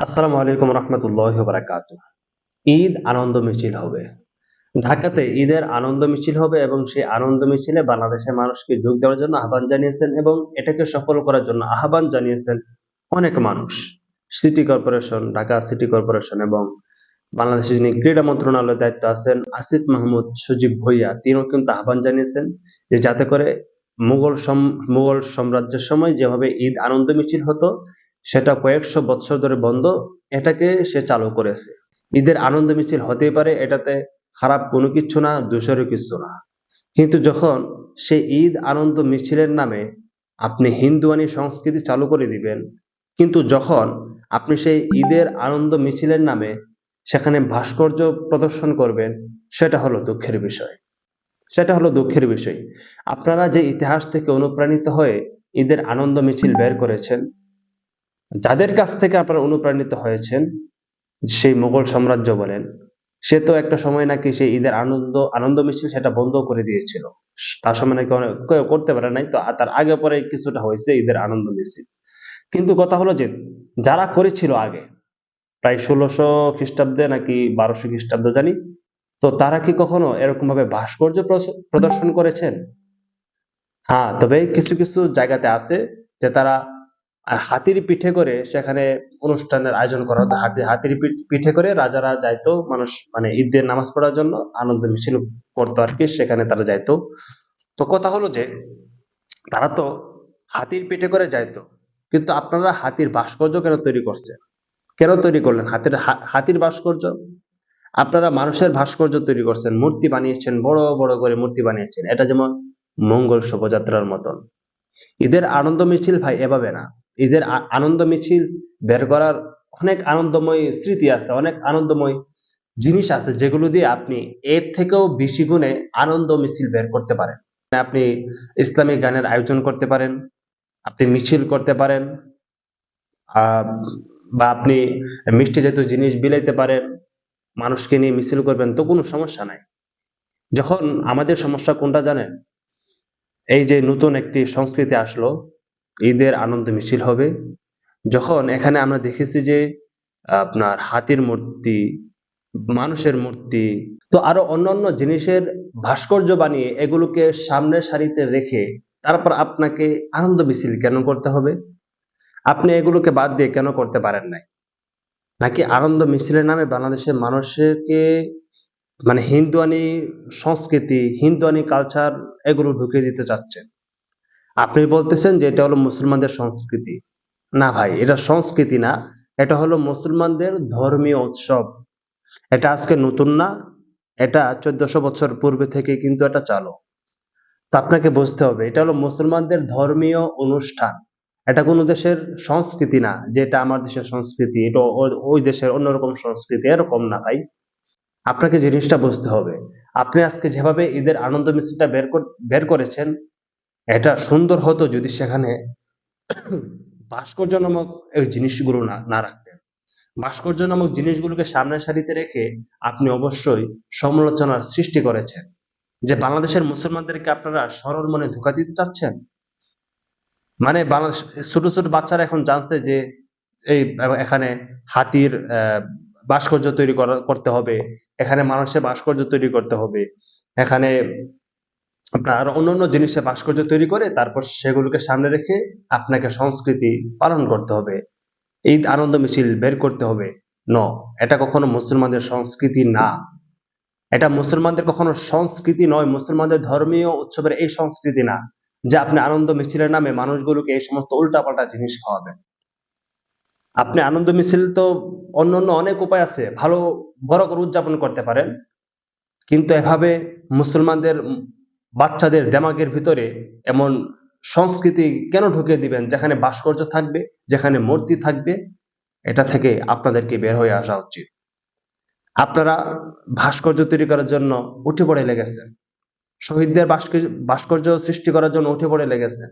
আসসালামু আলাইকুম রহমতুল্লাহ বারাকাত ঈদ আনন্দ মিছিল হবে। ঢাকাতে ঈদের আনন্দ মিছিল হবে এবং সেই আনন্দ মিছিলে বাংলাদেশের মানুষকে যোগ দেওয়ার জন্য আহ্বান জানিয়েছেন এবং এটাকে সফল করার জন্য আহ্বান জানিয়েছেন অনেক মানুষ। City corporation, Dhaka city corporation এবং বাংলাদেশে যিনি ক্রীড়া মন্ত্রণালয়ের দায়িত্ব আছেন আসিফ মাহমুদ সুজিব ভুইয়া, তিনিও কিন্তু আহ্বান জানিয়েছেন যে যাতে করে মুঘল সম- মুঘল সাম্রাজ্যের সময় যেভাবে ঈদ আনন্দ মিছিল হতো সেটা কয়েকশো বৎসর ধরে বন্ধ। এটাকে সে চালু করেছে। ঈদের আনন্দ মিছিল হতেই পারে, এটাতে খারাপ কোনো কিছু না, দোষেরও কিছু না। কিন্তু যখন সে ঈদ আনন্দ মিছিলের নামে আপনি হিন্দুয়ানি সংস্কৃতি চালু করে দিবেন, কিন্তু যখন আপনি সেই ঈদের আনন্দ মিছিলের নামে সেখানে ভাস্কর্য প্রদর্শন করবেন, সেটা হলো দুঃখের বিষয়। সেটা হলো দুঃখের বিষয়। আপনারা যে ইতিহাস থেকে অনুপ্রাণিত হয়ে ঈদের আনন্দ মিছিল বের করেছেন যাদের কাছ থেকে আপনারা অনুপ্রাণিত হয়েছেন, সেই মোগল সাম্রাজ্য বলেন, সে তো একটা সময় নাকি সেই ঈদের আনন্দ আনন্দ মিছিল সেটা বন্ধ করে দিয়েছিল। তার সময় নাকি কেউ করতে পারে নাই, তো তার আগে পরে কিছুটা হয়েছে ঈদের আনন্দ মিছিল। কিন্তু কথা হলো যে, যারা করেছিল আগে, প্রায় ষোলোশো খ্রিস্টাব্দে নাকি বারোশো খ্রিস্টাব্দ জানি, তো তারা কি কখনো এরকম ভাবে ভাস্কর্য প্রদর্শন করেছেন? হ্যাঁ তবে কিছু কিছু জায়গাতে আছে যে তারা আর হাতির পিঠে করে সেখানে অনুষ্ঠানের আয়োজন করা হতো। হাতি, হাতির পিঠে করে রাজারা যাইতো মানুষ মানে ঈদের নামাজ পড়ার জন্য, আনন্দ মিছিল করতো আর কি, সেখানে তারা যাইতো। তো কথা হলো যে, তারা তো হাতির পিঠে করে যাইতো, কিন্তু আপনারা হাতির ভাস্কর্য কেন তৈরি করছেন? কেন তৈরি করলেন? হাতির হাতির ভাস্কর্য? আপনারা মানুষের ভাস্কর্য তৈরি করছেন, মূর্তি বানিয়েছেন, বড় বড় করে মূর্তি বানিয়েছেন। এটা যেমন মঙ্গল শোভাযাত্রার মতন। ঈদের আনন্দ মিছিল ভাই, এভাবে না। ঈদের আনন্দ মিছিল বের করার অনেক আনন্দময় স্মৃতি আছে, অনেক আনন্দময় জিনিস আছে যেগুলো দিয়ে আপনি এর থেকেও বেশি গুণে আনন্দ মিছিল বের করতে পারেন। আপনি ইসলামিক গানের আয়োজন করতে পারেন, আপনি মিছিল করতে পারেন বা আপনি মিষ্টি জাতীয় জিনিস বিলাইতে পারেন, মানুষকে নিয়ে মিছিল করবেন, তো কোনো সমস্যা নাই। যখন আমাদের সমস্যা কোনটা জানেন? এই যে নতুন একটি সংস্কৃতি আসলো ঈদের আনন্দ মিছিল হবে। যখন এখানে আমরা দেখেছি যে আপনার হাতির মূর্তি, মানুষের মূর্তি, তো আরও অন্যান্য জিনিসের ভাস্কর্য বানিয়ে এগুলোকে সামনের সারিতে রেখে তারপর আপনাকে আনন্দ মিছিল কেন করতে হবে? আপনি এগুলোকে বাদ দিয়ে কেন করতে পারেন নাই? নাকি আনন্দ মিছিলের নামে বাংলাদেশের মানুষকে মানে হিন্দুয়ানি সংস্কৃতি, হিন্দুয়ানি কালচার এগুলো ঢুকিয়ে দিতে চাচ্ছেন? আপনি বলতেছেন যে এটা হলো মুসলমানদের সংস্কৃতি। না ভাই, এটা সংস্কৃতি না, এটা হলো মুসলমানদের ধর্মীয় উৎসব। এটা আজকে নতুন না, এটা চোদ্দশো বছর পূর্বে থেকে কিন্তু এটা চালু। তো আপনাকে বুঝতে হবে, এটা হলো মুসলমানদের ধর্মীয় অনুষ্ঠান। এটা কোনো দেশের সংস্কৃতি না, যে এটা আমার দেশের সংস্কৃতি, এটা ওই দেশের অন্যরকম সংস্কৃতি, এরকম না ভাই। আপনাকে জিনিসটা বুঝতে হবে, আপনি আজকে যেভাবে ঈদের আনন্দ মিছিলটা বের বের করেছেন এটা সুন্দর হতো যদি সেখানে ভাস্কর্য নামক জিনিসগুলো না না রাখতেন। ভাস্কর্য নামক জিনিসগুলোকে সামনের সারিতে রেখে আপনি অবশ্যই সমালোচনার সৃষ্টি করেছেন। যে বাংলাদেশের মুসলমানদেরকে আপনারা সরল মনে ধোকা দিতে চাচ্ছেন? মানে বাংলাদেশ, ছোট ছোট বাচ্চারা এখন জানছে যে এই এখানে হাতির ভাস্কর্য তৈরি করা- করতে হবে। এখানে মানুষের ভাস্কর্য তৈরি করতে হবে। এখানে আপনার অন্যান্য জিনিসের ভাস্কর্য তৈরি করে তারপর সেগুলোকে সামনে রেখে আপনাকে সংস্কৃতি পালন করতে হবে। ঈদ আনন্দ মিছিল বের করতে হবে। ন, এটা কখনো মুসলমানদের সংস্কৃতি না। এটা মুসলমানদের কখনো সংস্কৃতি নয়, মুসলমানদের ধর্মীয় উৎসবের এই সংস্কৃতি না, যে আপনি আনন্দ মিছিলের নামে মানুষগুলোকে এই সমস্ত উল্টাপাল্টা জিনিস খাওয়াবেন। আপনি আনন্দ মিছিল তো অন্য অন্য অনেক উপায় আছে, ভালো বড় করে উদযাপন করতে পারেন, কিন্তু এভাবে মুসলমানদের বাচ্চাদের দেমাগের ভিতরে এমন সংস্কৃতি কেন ঢুকিয়ে দিবেন? যেখানে ভাস্কর্য থাকবে, যেখানে মূর্তি থাকবে, এটা থেকে আপনাদেরকে বের হয়ে আসা উচিত। আপনারা ভাস্কর্য তৈরি করার জন্য উঠে পড়ে লেগেছেন। শহীদদের ভাস্কর্য সৃষ্টি করার জন্য উঠে পড়ে লেগেছেন।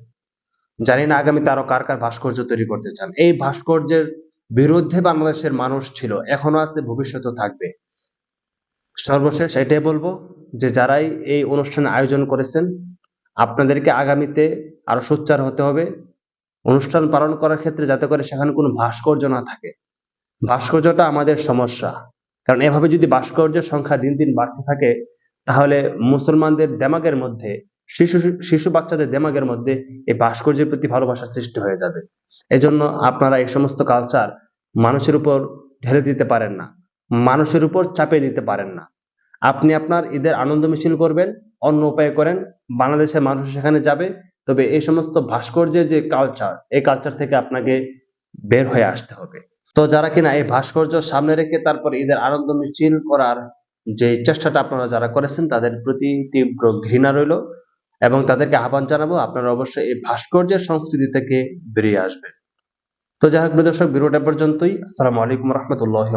জানি না আগামীতে আরও কার কার ভাস্কর্য তৈরি করতে চান। এই ভাস্কর্যের বিরুদ্ধে বাংলাদেশের মানুষ ছিল, এখনও আছে, ভবিষ্যতেও থাকবে। সর্বশেষ এটাই বলব যে যারাই এই অনুষ্ঠান আয়োজন করেছেন, আপনাদেরকে আগামীতে আরও সোচ্চার হতে হবে। অনুষ্ঠান পালন করার ক্ষেত্রে যাতে করে সেখানে কোনো ভাস্কর্য না থাকে। ভাস্কর্যটা আমাদের সমস্যা। কারণ এভাবে যদি ভাস্কর্যের সংখ্যা দিন দিন বাড়তে থাকে, তাহলে মুসলমানদের দেমাগের মধ্যে, শিশু শিশু বাচ্চাদের দেমাগের মধ্যে এই ভাস্কর্যের প্রতি ভালোবাসা সৃষ্টি হয়ে যাবে। এজন্য আপনারা এই সমস্ত কালচার মানুষের উপর ঢেলে দিতে পারেন না। মানুষের উপর চাপিয়ে দিতে পারেন না। আপনি আপনার ঈদের আনন্দ মিছিল করবেন, অন্য উপায়ে করেন, বাংলাদেশের মানুষ সেখানে যাবে। তবে এই সমস্ত ভাস্কর্যের যে কালচার এই কালচার থেকে আপনাকে বের হয়ে আসতে হবে। তো যারা কিনা এই ভাস্কর্য সামনে রেখে তারপর ঈদের আনন্দ মিছিল করার যে চেষ্টাটা আপনারা যারা করেছেন, তাদের প্রতি তীব্র ঘৃণা রইল এবং তাদেরকে আহ্বান জানাব, আপনারা অবশ্যই এই ভাস্কর্যের সংস্কৃতি থেকে বেরিয়ে আসবেন। তো যাই হোক দর্শক, ভিডিওটা পর্যন্তই। আসসালামু আলাইকুম রহমতুল্লাহ